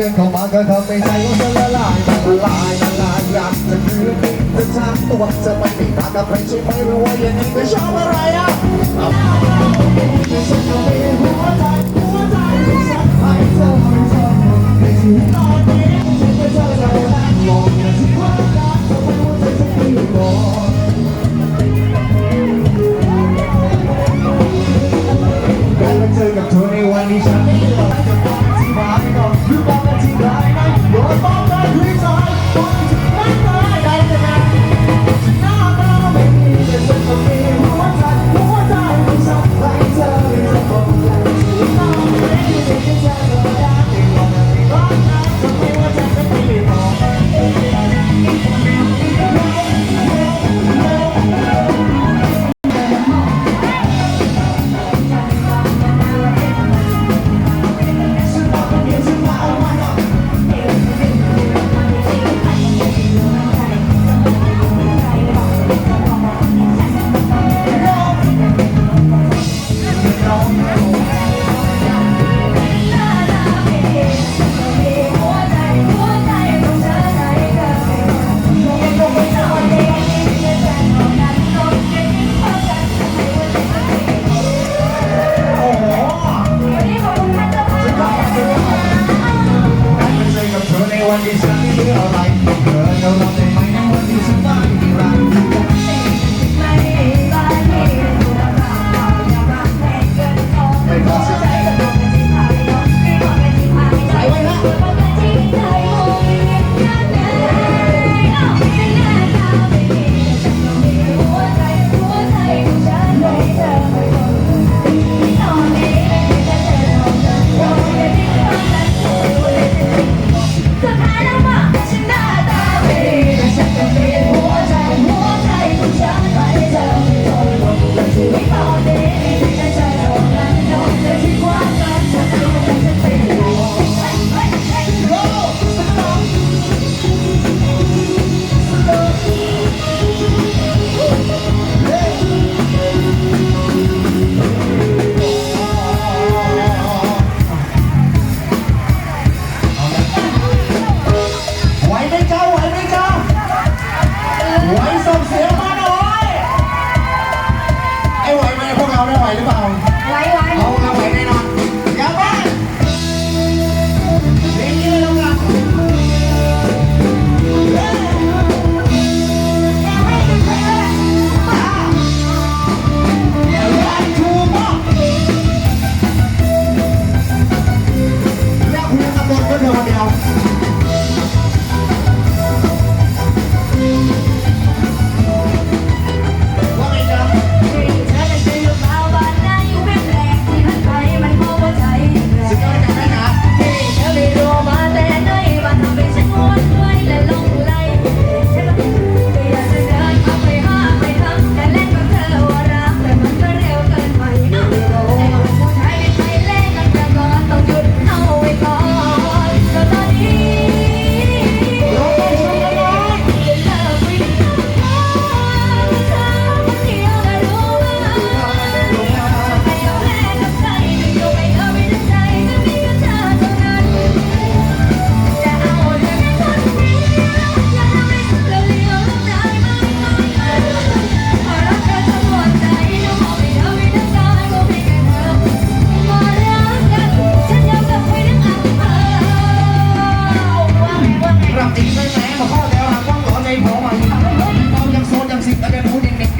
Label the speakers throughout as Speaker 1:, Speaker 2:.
Speaker 1: ดินเข้ามาก็ทำให้ใจของฉัละลายละลายละลายอยากจะคืนดีจะทำตัวจะไม่ติดตากับใครใช่ไหมหรือว่าอย่างนี้ก็ชอบอะไรอะฉันก็ไม่หัวใจหัวใจฉันให้เธอไม่ชอบในชีวิตตอนนี้ one telling happy, alright, girl, no longer.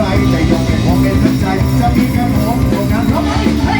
Speaker 1: ใคจะยมเป็นของเล่นน้ำใจจะมีกระผมผลงานร้องไห้